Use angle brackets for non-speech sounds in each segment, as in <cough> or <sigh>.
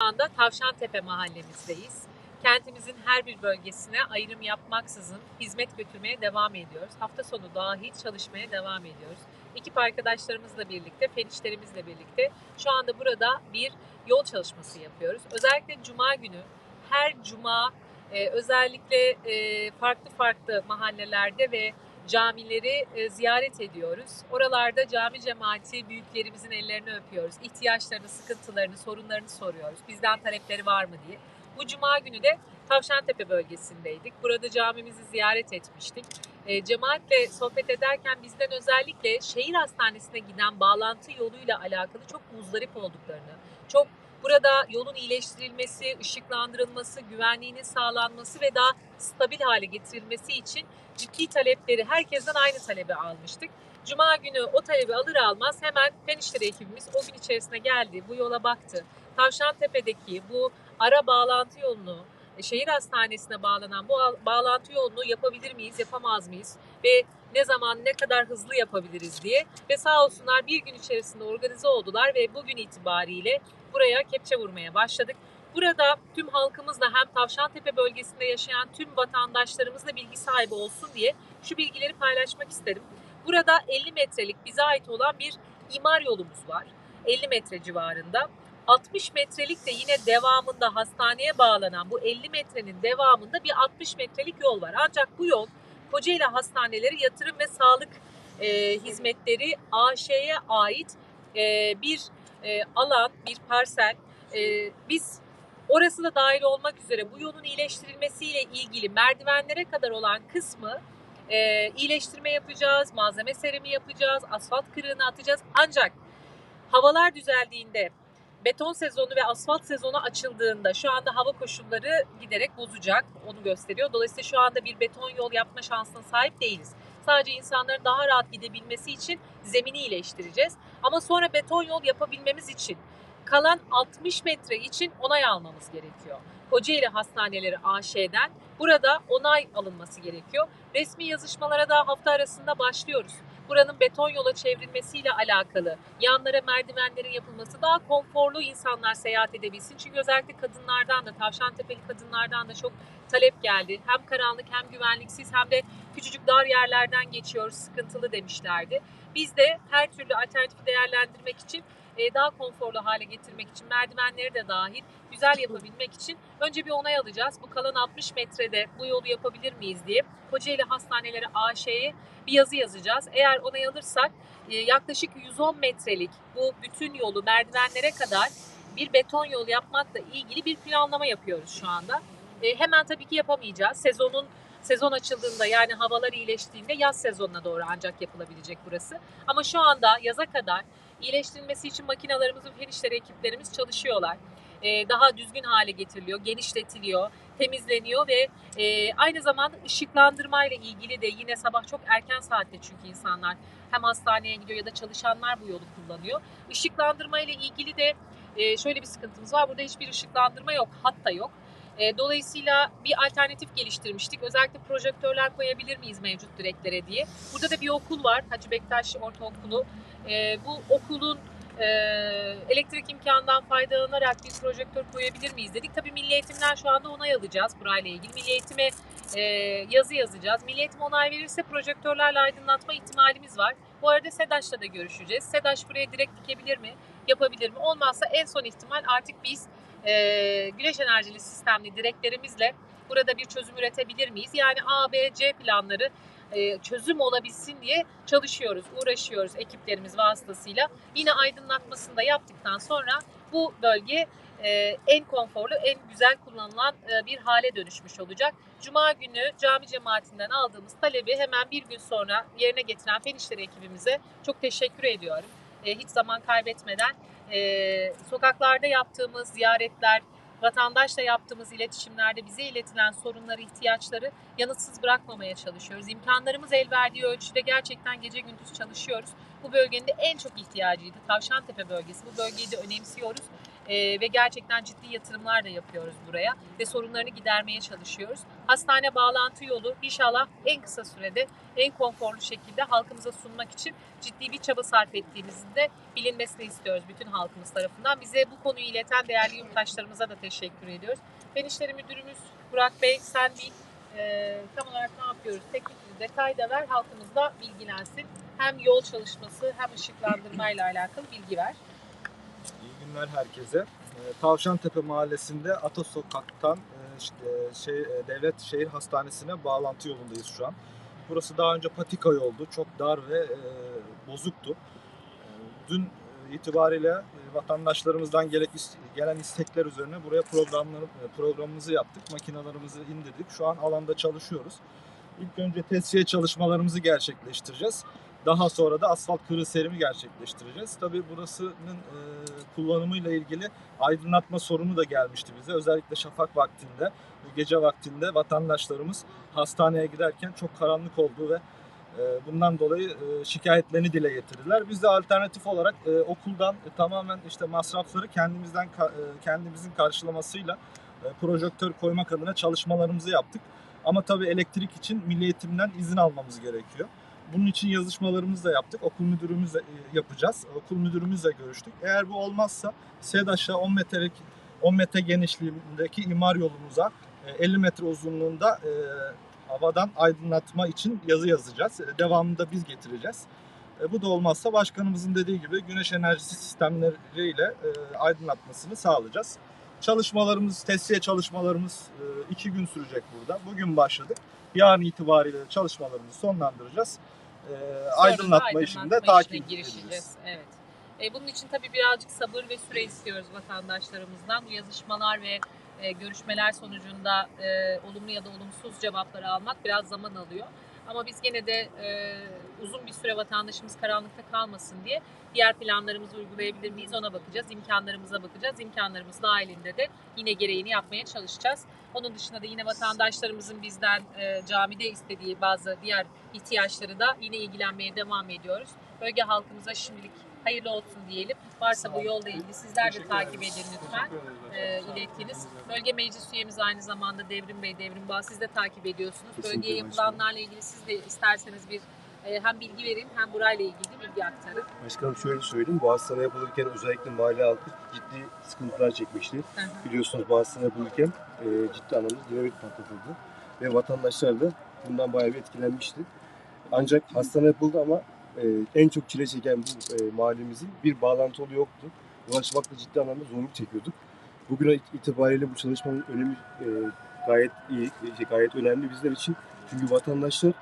anda Tavşantepe mahallemizdeyiz. Kentimizin her bir bölgesine ayrım yapmaksızın hizmet götürmeye devam ediyoruz. Hafta sonu dahil çalışmaya devam ediyoruz. Ekip arkadaşlarımızla birlikte, fen işlerimizle birlikte şu anda burada bir yol çalışması yapıyoruz. Özellikle cuma günü her cuma e, özellikle e, farklı farklı mahallelerde ve camileri e, ziyaret ediyoruz. Oralarda cami cemaati büyüklerimizin ellerini öpüyoruz. İhtiyaçlarını, sıkıntılarını, sorunlarını soruyoruz. Bizden talepleri var mı diye. Bu cuma günü de Tavşantepe bölgesindeydik. Burada camimizi ziyaret etmiştik. E, cemaatle sohbet ederken bizden özellikle şehir hastanesine giden bağlantı yoluyla alakalı çok muzdarip olduklarını, çok burada yolun iyileştirilmesi, ışıklandırılması, güvenliğinin sağlanması ve daha stabil hale getirilmesi için ciddi talepleri herkesten aynı talebi almıştık. Cuma günü o talebi alır almaz hemen Fen İşleri ekibimiz o gün içerisine geldi, bu yola baktı. Tavşantepe'deki bu ara bağlantı yolunu, e, şehir hastanesine bağlanan bu bağlantı yolunu yapabilir miyiz, yapamaz mıyız? Ve ne zaman, ne kadar hızlı yapabiliriz diye. Ve sağ olsunlar bir gün içerisinde organize oldular ve bugün itibariyle buraya kepçe vurmaya başladık. Burada tüm halkımızla hem Tavşantepe bölgesinde yaşayan tüm vatandaşlarımızla bilgi sahibi olsun diye şu bilgileri paylaşmak isterim. Burada 50 metrelik bize ait olan bir imar yolumuz var. 50 metre civarında. 60 metrelik de yine devamında hastaneye bağlanan bu 50 metrenin devamında bir 60 metrelik yol var. Ancak bu yol Kocaeli Hastaneleri Yatırım ve Sağlık e, Hizmetleri AŞ'ye ait e, bir e, alan, bir parsel. E, biz orası da dahil olmak üzere bu yolun iyileştirilmesiyle ilgili merdivenlere kadar olan kısmı e, iyileştirme yapacağız, malzeme serimi yapacağız, asfalt kırığını atacağız. Ancak havalar düzeldiğinde beton sezonu ve asfalt sezonu açıldığında şu anda hava koşulları giderek bozacak onu gösteriyor. Dolayısıyla şu anda bir beton yol yapma şansına sahip değiliz. Sadece insanların daha rahat gidebilmesi için zemini iyileştireceğiz. Ama sonra beton yol yapabilmemiz için kalan 60 metre için onay almamız gerekiyor. Kocaeli Hastaneleri AŞ'den burada onay alınması gerekiyor. Resmi yazışmalara da hafta arasında başlıyoruz. Buranın beton yola çevrilmesiyle alakalı, yanlara merdivenlerin yapılması, daha konforlu insanlar seyahat edebilsin. Çünkü özellikle kadınlardan da, Tavşantepe'li kadınlardan da çok talep geldi. Hem karanlık hem güvenliksiz hem de küçücük dar yerlerden geçiyoruz, sıkıntılı demişlerdi. Biz de her türlü alternatifi değerlendirmek için daha konforlu hale getirmek için merdivenleri de dahil güzel yapabilmek için önce bir onay alacağız. Bu kalan 60 metrede bu yolu yapabilir miyiz diye Kocaeli Hastaneleri AŞ'ye bir yazı yazacağız. Eğer onay alırsak e, yaklaşık 110 metrelik bu bütün yolu merdivenlere kadar bir beton yol yapmakla ilgili bir planlama yapıyoruz şu anda. E, hemen tabii ki yapamayacağız. Sezonun sezon açıldığında yani havalar iyileştiğinde yaz sezonuna doğru ancak yapılabilecek burası. Ama şu anda yaza kadar iyileştirilmesi için makinalarımızın işleri ekiplerimiz çalışıyorlar. Ee, daha düzgün hale getiriliyor, genişletiliyor, temizleniyor ve e, aynı zamanda ışıklandırma ile ilgili de yine sabah çok erken saatte çünkü insanlar hem hastaneye gidiyor ya da çalışanlar bu yolu kullanıyor. Işıklandırma ile ilgili de e, şöyle bir sıkıntımız var. Burada hiçbir ışıklandırma yok, hatta yok. E, Dolayısıyla bir alternatif geliştirmiştik. Özellikle projektörler koyabilir miyiz mevcut direklere diye. Burada da bir okul var, Hacı Bektaş Ortaokulu. E, bu okulun e, elektrik imkanından faydalanarak bir projektör koyabilir miyiz dedik. Tabii Milli Eğitim'den şu anda onay alacağız burayla ilgili. Milli Eğitim'e e, yazı yazacağız. Milli Eğitim onay verirse projektörlerle aydınlatma ihtimalimiz var. Bu arada SEDAŞ'la da görüşeceğiz. SEDAŞ buraya direkt dikebilir mi? Yapabilir mi? Olmazsa en son ihtimal artık biz e, güneş enerjili sistemli direklerimizle burada bir çözüm üretebilir miyiz? Yani A, B, C planları e, çözüm olabilsin diye çalışıyoruz, uğraşıyoruz ekiplerimiz vasıtasıyla. Yine aydınlatmasını da yaptıktan sonra bu bölge e, en konforlu, en güzel kullanılan e, bir hale dönüşmüş olacak. Cuma günü cami cemaatinden aldığımız talebi hemen bir gün sonra yerine getiren Fen İşleri ekibimize çok teşekkür ediyorum. Hiç zaman kaybetmeden sokaklarda yaptığımız ziyaretler, vatandaşla yaptığımız iletişimlerde bize iletilen sorunları, ihtiyaçları yanıtsız bırakmamaya çalışıyoruz. İmkanlarımız el verdiği ölçüde gerçekten gece gündüz çalışıyoruz. Bu bölgenin de en çok ihtiyacıydı. Tavşantepe bölgesi. Bu bölgeyi de önemsiyoruz. Ee, ve gerçekten ciddi yatırımlar da yapıyoruz buraya ve sorunlarını gidermeye çalışıyoruz. Hastane bağlantı yolu inşallah en kısa sürede en konforlu şekilde halkımıza sunmak için ciddi bir çaba sarf ettiğimizin de bilinmesini istiyoruz bütün halkımız tarafından. Bize bu konuyu ileten değerli yurttaşlarımıza da teşekkür ediyoruz. Fen İşleri Müdürümüz Burak Bey sen bir e, tam olarak ne yapıyoruz? Teknik detay da ver halkımız da bilgilensin. Hem yol çalışması hem ışıklandırmayla alakalı bilgi ver. İyi günler herkese. Ee, Tavşantepe Mahallesi'nde Ata Sokak'tan e, işte, şey, e, Devlet Şehir Hastanesi'ne bağlantı yolundayız şu an. Burası daha önce patika yoldu. Çok dar ve e, bozuktu. E, Dün itibariyle e, vatandaşlarımızdan gerek gelen istekler üzerine buraya programımızı yaptık. Makinalarımızı indirdik. Şu an alanda çalışıyoruz. İlk önce tesviye çalışmalarımızı gerçekleştireceğiz. Daha sonra da asfalt kırı serimi gerçekleştireceğiz. Tabii burasının e, kullanımıyla ilgili aydınlatma sorunu da gelmişti bize. Özellikle şafak vaktinde, gece vaktinde vatandaşlarımız hastaneye giderken çok karanlık olduğu ve e, bundan dolayı e, şikayetlerini dile getirdiler. Biz de alternatif olarak e, okuldan tamamen işte masrafları kendimizden kendimizin karşılamasıyla projektör koymak adına çalışmalarımızı yaptık. Ama tabii elektrik için milli eğitimden izin almamız gerekiyor. Bunun için yazışmalarımızı da yaptık. Okul müdürümüzle e, yapacağız. Okul müdürümüzle görüştük. Eğer bu olmazsa SEDAŞ'a 10 metrelik 10 metre genişliğindeki imar yolumuza e, 50 metre uzunluğunda e, havadan aydınlatma için yazı yazacağız. E, Devamında biz getireceğiz. E, Bu da olmazsa başkanımızın dediği gibi güneş enerjisi sistemleriyle e, aydınlatmasını sağlayacağız. Çalışmalarımız, testiye çalışmalarımız e, iki gün sürecek burada. Bugün başladık. Yarın itibariyle çalışmalarımızı sonlandıracağız. E, da aydınlatma işini de takip edeceğiz. Evet. E, bunun için tabii birazcık sabır ve süre istiyoruz vatandaşlarımızdan. Bu yazışmalar ve e, görüşmeler sonucunda e, olumlu ya da olumsuz cevapları almak biraz zaman alıyor. Ama biz gene de e, uzun bir süre vatandaşımız karanlıkta kalmasın diye diğer planlarımızı uygulayabilir miyiz ona bakacağız. İmkanlarımıza bakacağız. İmkanlarımız dahilinde de yine gereğini yapmaya çalışacağız. Onun dışında da yine vatandaşlarımızın bizden e, camide istediği bazı diğer ihtiyaçları da yine ilgilenmeye devam ediyoruz. Bölge halkımıza şimdilik hayırlı olsun diyelim. Varsa bu yolla ilgili sizler de takip edin lütfen. E, ilettiniz. Bölge meclis üyemiz aynı zamanda Devrim Bey, Devrim Bağ siz de takip ediyorsunuz. Bölgeye yapılanlarla ilgili siz de isterseniz bir hem bilgi verin hem burayla ilgili bilgi aktarın. Başkanım şöyle söyleyeyim, bu hastane yapılırken özellikle mahalle halkı ciddi sıkıntılar çekmişti. Hı hı. Biliyorsunuz bu hastane yapılırken e, ciddi anlamda dinamit patlatıldı. Ve vatandaşlar da bundan bayağı bir etkilenmişti. Ancak hastane yapıldı ama e, en çok çile çeken bu e, mahallemizin bir bağlantı yolu yoktu. Ulaşmakta ciddi anlamda zorluk çekiyorduk. Bugün it- itibariyle bu çalışmanın önemi e, gayet iyi, gayet önemli bizler için. Çünkü vatandaşlar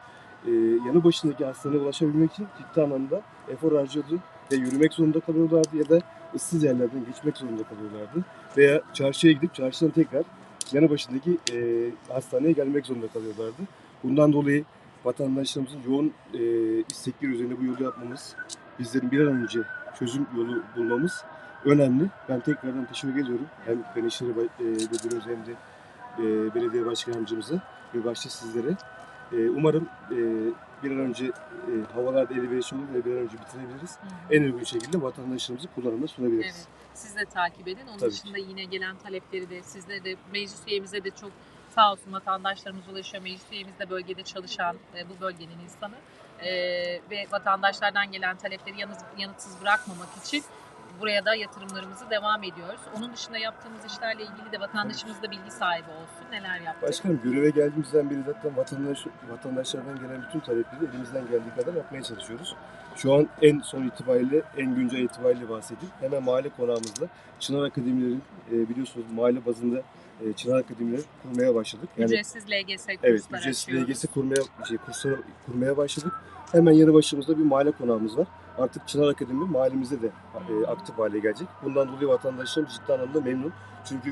e, yanı başındaki hastaneye ulaşabilmek için ciddi anlamda efor harcıyordu ve yürümek zorunda kalıyorlardı ya da ıssız yerlerden geçmek zorunda kalıyorlardı. Veya çarşıya gidip çarşıdan tekrar yanı başındaki e, hastaneye gelmek zorunda kalıyorlardı. Bundan dolayı vatandaşlarımızın yoğun e, istekleri üzerine bu yolu yapmamız, bizlerin bir an önce çözüm yolu bulmamız önemli. Ben tekrardan teşekkür ediyorum. Hem Fen İşleri Ba- e, Müdürümüze hem de e, belediye başkanımıza ve başta sizlere. E, umarım e, bir an önce e, havalarda elverişli olur ve bir an önce bitirebiliriz. En uygun şekilde vatandaşlarımızı kullanımda sunabiliriz. Evet. Siz de takip edin. Onun Tabii dışında yine gelen talepleri de sizle de meclis üyemize de çok sağ olsun vatandaşlarımız ulaşıyor. Meclis üyemiz de bölgede çalışan e, bu bölgenin insanı. E, ve vatandaşlardan gelen talepleri yanıt, yanıtsız bırakmamak için buraya da yatırımlarımızı devam ediyoruz. Onun dışında yaptığımız işlerle ilgili de vatandaşımız da bilgi sahibi olsun. Neler yaptık? Başkanım göreve geldiğimizden beri zaten vatandaş, vatandaşlardan gelen bütün talepleri elimizden geldiği kadar yapmaya çalışıyoruz. Şu an en son itibariyle, en güncel itibariyle bahsedeyim. Hemen mahalle konağımızda Çınar Akademilerin e, biliyorsunuz mahalle bazında e, Çınar Akademileri kurmaya başladık. Ücretsiz LGS kurslar Evet, ücretsiz açıyoruz. LGS kurmaya, şey, kurslar kurmaya başladık. Hemen yanı başımızda bir mahalle konağımız var. Artık Çınar Akademi mahallemizde de e, aktif hale gelecek. Bundan dolayı vatandaşlarımız ciddi anlamda memnun. Çünkü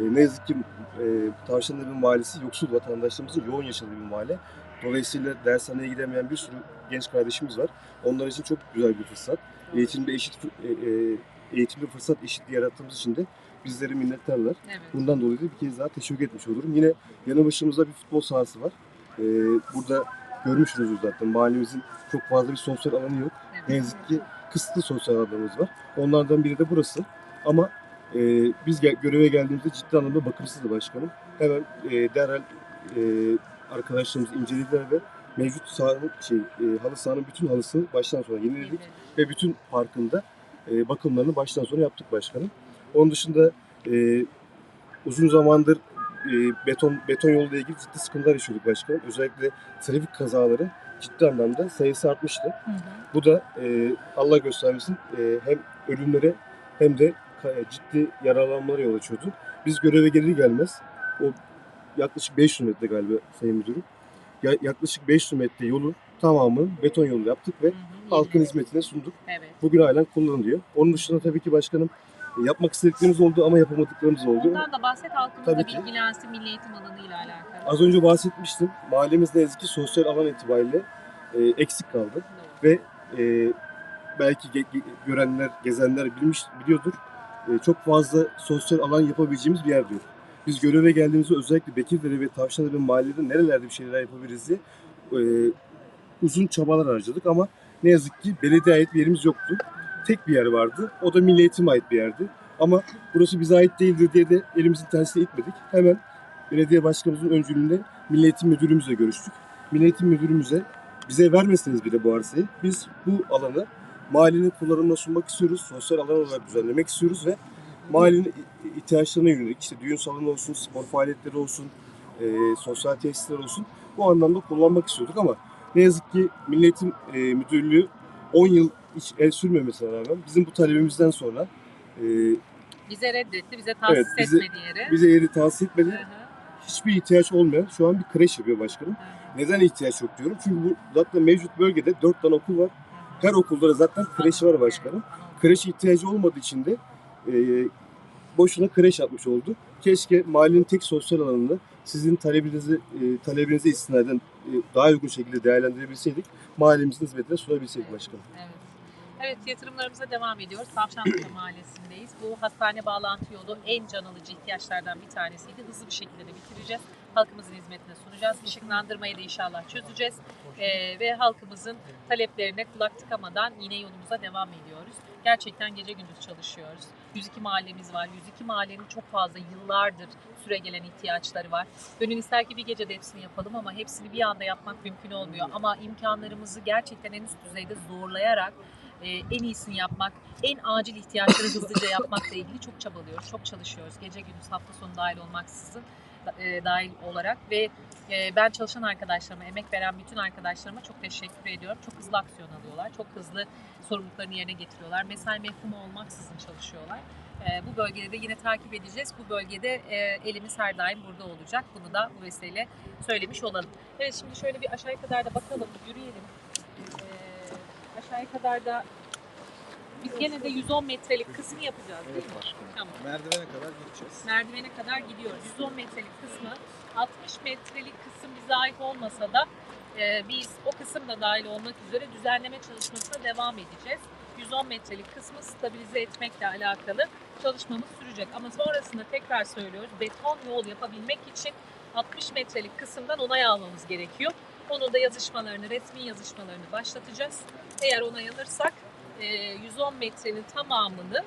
e, ne yazık ki e, Tavşanlı bir mahallesi yoksul vatandaşlarımızın yoğun yaşadığı bir mahalle. Dolayısıyla dershaneye gidemeyen bir sürü genç kardeşimiz var. Onlar için çok güzel bir fırsat. Eğitimde eşit e, e, eğitimde fırsat eşitliği yarattığımız için de bizlere minnettarlar. Evet. Bundan dolayı da bir kez daha teşekkür etmiş olurum. Yine yanı başımızda bir futbol sahası var. Ee, burada görmüşsünüz zaten mahallemizin çok fazla bir sosyal alanı yok. Ne yazık ki kısıtlı sosyal alanımız var. Onlardan biri de burası. Ama e, biz gel- göreve geldiğimizde ciddi anlamda bakımsızdı başkanım. Hemen e, derhal e, arkadaşlarımız incelediler ve mevcut sahanın şey e, halı sahanın bütün halısını baştan sona yeniledik ve bütün parkında e, bakımlarını baştan sona yaptık başkanım. Onun dışında e, uzun zamandır e, beton beton yolla ilgili ciddi sıkıntılar yaşıyorduk başkanım. Özellikle trafik kazaları ciddi anlamda sayısı artmıştı. Hı hı. Bu da e, Allah göstermesin e, hem ölümlere hem de ka- ciddi yaralanmalara yol açıyordu. Biz göreve gelir gelmez o yaklaşık 500 metre galiba Sayın Müdürüm. Ya- yaklaşık 500 metre yolun tamamını beton yolu yaptık ve Hı hı. halkın hizmetine sunduk. Evet. Bugün halen kullanılıyor. Onun dışında tabii ki başkanım e, yapmak istediklerimiz oldu ama yapamadıklarımız oldu. Ondan da bahset halkımız da Tabii ki. bilgilensin milli eğitim alanıyla alakalı. Az önce bahsetmiştim. Mahallemiz ne yazık ki sosyal alan itibariyle e, eksik kaldı. Doğru. ve e, belki ge- görenler, gezenler bilmiş biliyordur. E, çok fazla sosyal alan yapabileceğimiz bir yer diyor. Biz göreve geldiğimizde özellikle Bekirdere ve Tavşanlı ve mahallede nerelerde bir şeyler yapabiliriz diye e, uzun çabalar harcadık ama ne yazık ki belediye ait bir yerimiz yoktu. Tek bir yer vardı. O da Milli Eğitim'e ait bir yerdi. Ama burası bize ait değildir diye de elimizin tersine itmedik. Hemen belediye başkanımızın öncülüğünde Milli Eğitim Müdürümüzle görüştük. Milli Eğitim Müdürümüze bize vermeseniz bile bu arsayı biz bu alanı mahallenin kullanımına sunmak istiyoruz. Sosyal alan olarak düzenlemek istiyoruz ve mahallenin ihtiyaçlarına yönelik işte düğün salonu olsun, spor faaliyetleri olsun, e, sosyal tesisler olsun bu anlamda kullanmak istiyorduk ama ne yazık ki Milletin e, Müdürlüğü 10 yıl hiç el sürmemesine rağmen bizim bu talebimizden sonra e, Bize reddetti, bize tahsis Evet, bize- etmedi yeri. bize yeri tahsis Hı etmedi. hı, Hiçbir ihtiyaç olmayan şu an bir kreş yapıyor başkanım. hı hı, Neden ihtiyaç yok diyorum. Çünkü bu zaten mevcut bölgede 4 tane okul var. hı hı. Her okulda da zaten kreş var başkanım. Kreş ihtiyacı olmadığı için de e, boşuna kreş yapmış oldu. Keşke mahallenin tek sosyal alanında sizin talebinizi e, talebinize istinaden e, daha uygun şekilde değerlendirebilseydik mahallemizin hizmetine sunabilseydik başkanım. Evet. Evet yatırımlarımıza devam ediyoruz. Tavşantepe <clears throat> Mahallesi'ndeyiz. Bu hastane bağlantı yolu en can alıcı ihtiyaçlardan bir tanesiydi. Hızlı bir şekilde de bitireceğiz. Halkımızın hizmetine sunacağız. Işıklandırmayı da inşallah çözeceğiz. Ee, ve halkımızın taleplerine kulak tıkamadan yine yolumuza devam ediyoruz. Gerçekten gece gündüz çalışıyoruz. 102 mahallemiz var. 102 mahallenin çok fazla yıllardır süre gelen ihtiyaçları var. Gönül ister ki bir gecede hepsini yapalım ama hepsini bir anda yapmak mümkün olmuyor. Ama imkanlarımızı gerçekten en üst düzeyde zorlayarak e, en iyisini yapmak, en acil ihtiyaçları hızlıca yapmakla ilgili çok çabalıyoruz, çok çalışıyoruz. Gece gündüz hafta sonu dahil olmaksızın e, dahil olarak ve e, ben çalışan arkadaşlarıma, emek veren bütün arkadaşlarıma çok teşekkür ediyorum. Çok hızlı aksiyon alıyorlar, çok hızlı sorumluluklarını yerine getiriyorlar. Mesai mefhumu olmaksızın çalışıyorlar. E, bu bölgede de yine takip edeceğiz. Bu bölgede e, elimiz her daim burada olacak. Bunu da bu vesileyle söylemiş olalım. Evet şimdi şöyle bir aşağıya kadar da bakalım, yürüyelim. E, aşağıya kadar da biz gene de 110 metrelik kısmı yapacağız değil mi? Tamam. Merdivene kadar gideceğiz. Merdivene kadar gidiyoruz. 110 metrelik kısmı 60 metrelik kısım bize ait olmasa da e, biz o kısım da dahil olmak üzere düzenleme çalışmasına devam edeceğiz. 110 metrelik kısmı stabilize etmekle alakalı çalışmamız sürecek. Ama sonrasında tekrar söylüyoruz beton yol yapabilmek için 60 metrelik kısımdan onay almamız gerekiyor. Onun da yazışmalarını, resmi yazışmalarını başlatacağız. Eğer onay alırsak e, 110 metrenin tamamını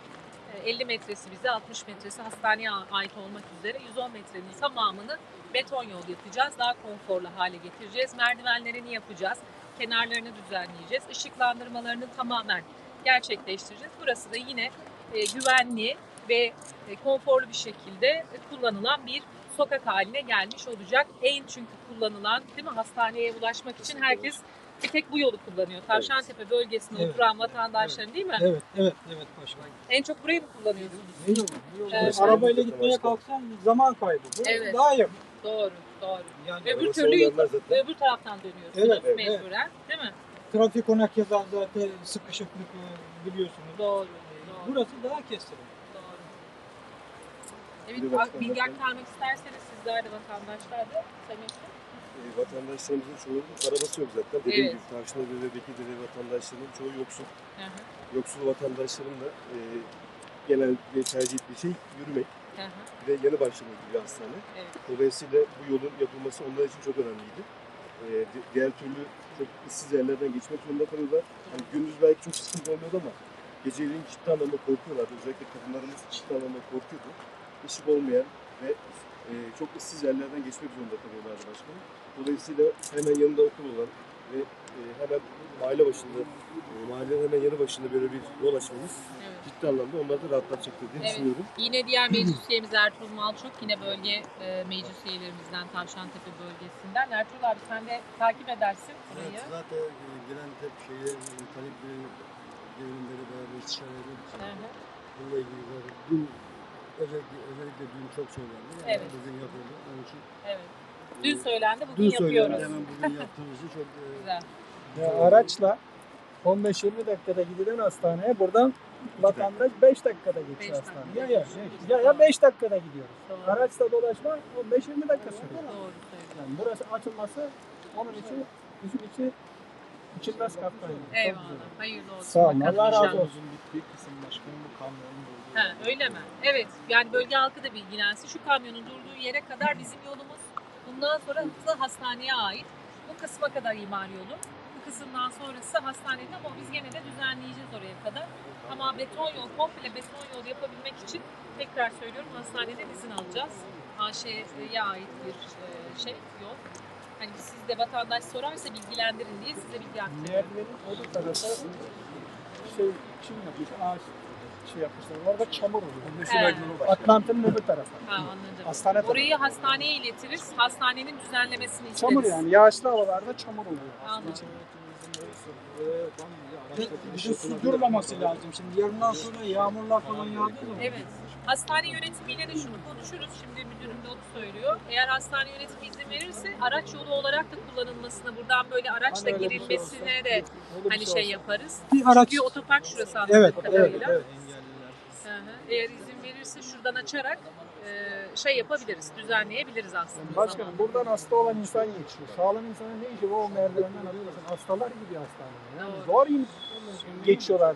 e, 50 metresi bize, 60 metresi hastaneye ait olmak üzere 110 metrenin tamamını beton yol yapacağız. Daha konforlu hale getireceğiz. Merdivenlerini yapacağız. Kenarlarını düzenleyeceğiz. Işıklandırmalarını tamamen gerçekleştireceğiz. Burası da yine e, güvenli ve e, konforlu bir şekilde e, kullanılan bir sokak haline gelmiş olacak. En çünkü kullanılan değil mi hastaneye ulaşmak için herkes bir tek bu yolu kullanıyor. Tavşantepe bölgesinde Evet. oturan vatandaşların değil mi? Evet, evet, evet başkanım. En çok burayı mı kullanıyorsunuz? Ne yolu? Evet. Arabayla gitmeye kalksan zaman kaybı. Bu Evet. daha yakın. Doğru, doğru. Yani Öbür türlü öbür taraftan dönüyorsunuz Evet, evet. mecburen, değil mi? trafik ona keza zaten sıkışıklık e, biliyorsunuz. Doğru, doğru, Burası daha kestirme. Evet, başka- bilgi aktarmak isterseniz sizler de vatandaşlar da Samet'in. E, vatandaşlarımızın çoğunun arabası yok zaten. Dediğim Evet. gibi Tavşanlı ve Bekirdeре vatandaşlarının çoğu yoksul. Hı hı, Yoksul vatandaşların da e, genellikle tercih ettiği şey yürümek. hı hı. Bir de yeni başlamış bir hastane. Evet. Dolayısıyla bu yolun yapılması onlar için çok önemliydi. E, di- diğer türlü çok ıssız yerlerden geçmek zorunda kalıyorlar. Hani gündüz belki çok sıkıntı olmuyordu ama geceleyin ciddi anlamda korkuyorlardı. Özellikle kadınlarımız ciddi anlamda korkuyordu. Işık olmayan ve e, çok ıssız yerlerden geçmek zorunda kalıyorlardı başkanım. Dolayısıyla hemen yanında okul olan ve e, hemen mahalle başında, e, mahallenin hemen yanı başında böyle bir yol açmamız Evet. ciddi anlamda onları da rahatlatacaktır diye Evet. düşünüyorum. Yine diğer meclis üyemiz Ertuğrul Malçuk, yine bölge e, meclis üyelerimizden Tavşantepe bölgesinden. Ertuğrul abi sen de takip edersin burayı. Evet, zaten e, gelen hep şeyi, e, talepleri, devrimleri beraber istişare ediyoruz. Hı hı. Bununla ilgili zaten dün, özellikle, özellikle dün çok söylendi. Yani Evet. Bugün yapıldı. Onun için Evet. Dün söylendi, bugün dün söylendi. yapıyoruz. Hemen bugün <laughs> yaptığımızı çok e, Güzel. Ya araçla 15-20 dakikada gidilen hastaneye buradan vatandaş 5 dakikada Beş geçiyor dakika. hastaneye. Ya ya, ya, ya 5 dakikada gidiyoruz. Doğru. Araçla dolaşma 15-20 dakika sürüyor. Doğru söylüyorsun. Yani burası açılması onun için bizim için içilmez kaftaydı. Çok Eyvallah. Hayırlı olsun. Sağ olun, Bakalım Allah razı inşallah. olsun. bittiği kısım başkanım bu kamyonun. Ha, öyle mi? Evet. Yani bölge halkı da bilgilensin. Şu kamyonun durduğu yere kadar bizim yolumuz. Bundan sonra hızlı hastaneye ait. Bu kısma kadar imar yolu. Bu kısımdan sonrası hastanede ama biz gene de düzenleyeceğiz oraya kadar. Ama beton yol, komple beton yol yapabilmek için tekrar söylüyorum hastaneden izin alacağız. AŞ'ye ait bir e, şey yol. Hani siz de vatandaş sorarsa bilgilendirin diye size bilgi aktarıyorum. Merdivenin öbür tarafı şey çim yapmış, ağaç şey yapmışlar. Orada çamur oluyor. He. Atlanta'nın öbür tarafı. Ha anladım. Hastane tarafı. Orayı hastaneye iletiriz. Hastanenin düzenlemesini isteriz. Çamur yani. Yağışlı havalarda çamur oluyor. Anladım. Bir de su durmaması lazım. Şimdi yarından sonra yağmurlar falan yağdığı zaman. Evet. Hastane yönetimiyle de şunu konuşuruz. Şimdi müdürüm de onu söylüyor. Eğer hastane yönetimi izin verirse araç yolu olarak da kullanılmasına, buradan böyle araçla Hani bir şey girilmesine de hani şey olsa. yaparız. Bir araç. Çünkü otopark şurası anladığım Evet, evet, kadarıyla. evet. Hı. Eğer izin verirse şuradan açarak e, şey yapabiliriz, düzenleyebiliriz aslında. Başkanım buradan hasta olan insan geçiyor. Sağlam insanın ne işi var o merdivenden alıyorsun. Hastalar gidiyor hastaneye. Yani zor inip geçiyorlar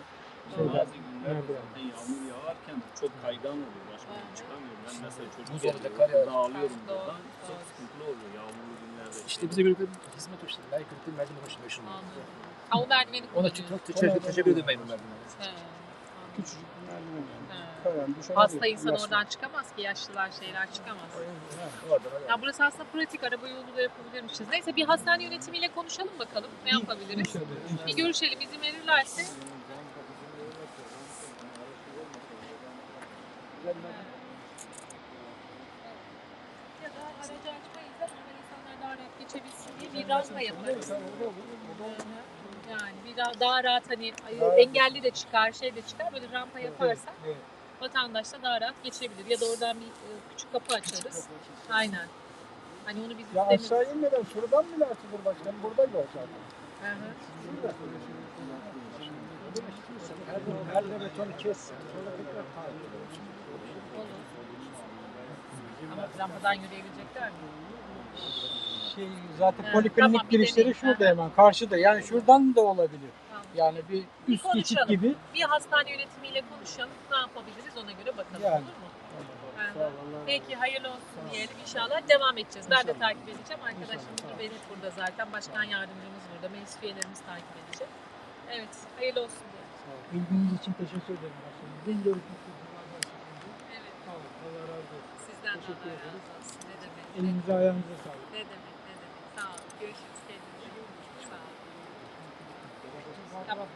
şeyden. Yağmur yağarken çok kaygan oluyor. Başka Evet. çıkamıyorum. Ben mesela çocuk dağılıyorum buradan. Çok sıkıntılı oluyor yağmurlu günlerde. İşte bize göre bir hizmet işte. Layık bir merdiven hoşuna meşhur. Anladım. Ha o merdiveni Ona kullanıyorsun. çok teşekkür, ederim ben bu anladım. Küçücük merdiven yani. He. Kayan, düşen Hasta insan Yaşlı. oradan çıkamaz ki, yaşlılar şeyler çıkamaz. Ya burası aslında pratik araba yolu da yapabilirmişiz. Neyse bir hastane yönetimiyle konuşalım bakalım. Ne yapabiliriz? Bir görüşelim izin verirlerse. Ya da aracı insanlar daha rahat geçebilsin diye bir rampa yaparız. Yani bir daha, rahat hani engelli de çıkar, şey de çıkar. Böyle rampa yaparsak vatandaş da daha rahat geçebilir. Ya da oradan bir e, küçük kapı açarız. Aynen. Hani onu biz Ya istemiyoruz. aşağı inmeden şuradan bile açılır başkanım. Burada yol zaten. Hı hı. Her, her betonu kes. Sonra tekrar tayin. Olur. Ama rampadan yürüyebilecekler mi? Şey, zaten He, poliklinik tamam, bir girişleri deneyim. şurada hı. hemen karşıda. Yani şuradan da olabilir. Tamam. Yani bir üst geçit Konuşalım. gibi. Bir hastane yönetimiyle konuşalım. Ne yapabiliriz ona göre bakalım. Yani. Olur mu? Sağ ol, Allah Peki hayırlı olsun diyelim inşallah. Devam edeceğiz. Ben de takip edeceğim. Arkadaşımız İnşallah. Benet burada zaten. Başkan yardımcımız burada. Meclis üyelerimiz takip edecek. Evet. Hayırlı olsun diyelim. Bildiğiniz için teşekkür ederim. başkanım. Görüşmek üzere. Evet. Sağ. Allah razı olsun. Sizden de Teşekkür Allah ederiz. razı olsun. Ne demek? Elinize ayağınıza sağlık. Ne demek? Sağ olun. Görüşürüz kendinize. Sağ olun. Tamam.